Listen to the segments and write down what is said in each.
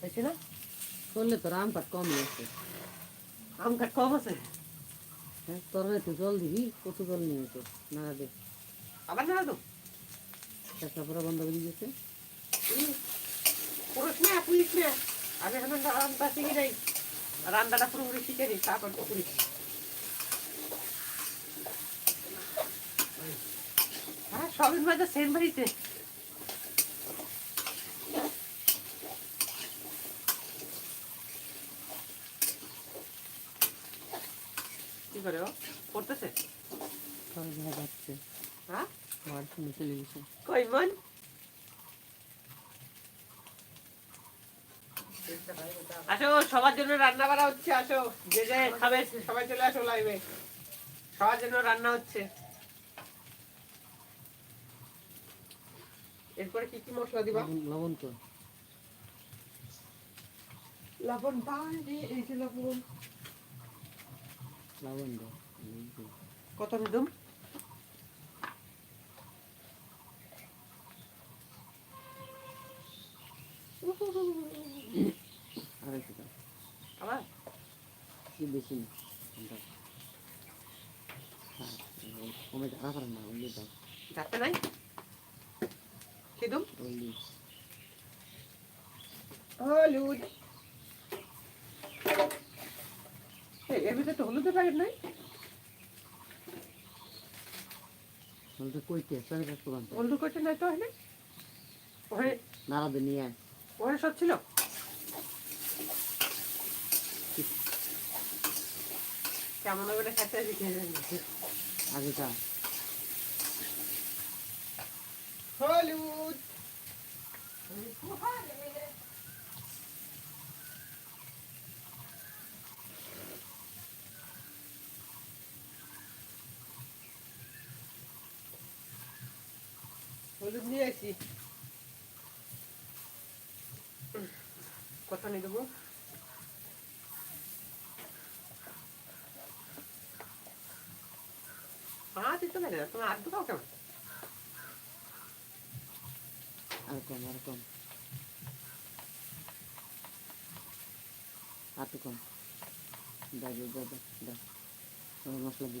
হয়েছে না করলে তোর আম কাঠ কম নিয়েছে আম কাঠ কম আছে হ্যাঁ তোর তো জল দিবি কত জল নিয়েছে না দে আবার না তো করা বন্ধ করে দিয়েছে পুরুষ না পুলিশ না আমি এখন রান্না শিখি নাই রান্নাটা পুরোপুরি শিখে নিই তারপর তো পুলিশ হ্যাঁ সবিন বাজার সেন্ট বাড়িতে কি করে ও পড়তেছে হ্যাঁ? আমার ফোনে টেলিভিশন কই মন আসো সবার জন্য রান্না করা হচ্ছে আসো। যে যে খাবে সবাই চলে আসো লাইভে সবার জন্য রান্না হচ্ছে। এরপরে কি কি মশলা দিবা? লবণ- তো। লবণ পানি এই যে লবণ। কত টাকা আবার বেশি কমে আর না ওই দাও যাতে নাই কি দুম ওই হলুদ এর ভিতরে তো হলুদের প্যাকেট নাই কইতে হলুদ নাই তো সব ছিল? কেমন করে খেতে শিখে আগে যা। হলুদ! নিয়ে আসি। কত নিয়ে দেবো? পাঁচ দিতে পারে না তোমার আর দুটাও কেমন আর কম আর কম। আর কম দা দে দা দা দা মশলা দি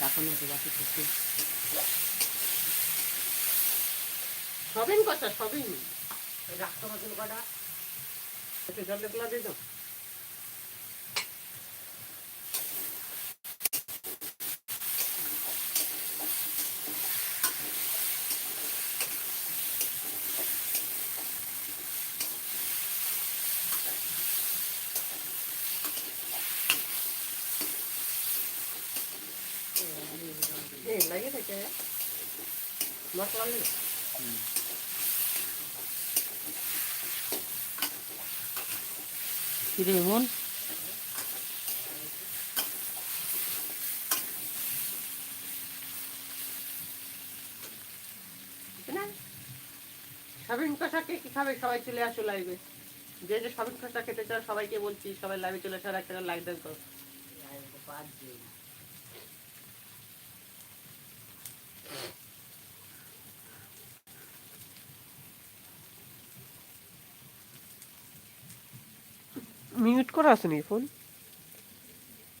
ডাকনে গাছে থেকে সবিন কথা সবিন। রাখতে হবে কটা জল দেখলা দিয়ে লাগে থাকে মশলা নেই কিরে ইমন? না। সবিন কষা কে কি খাবে? সবাই চলে আসো লাইভে যে যে সবিন কষা খেতে চাও সবাইকে বলছি সবাই লাইভে চলে আসো আর একটা লাইক দেন করো মিউট করা আছে নাকি ফোন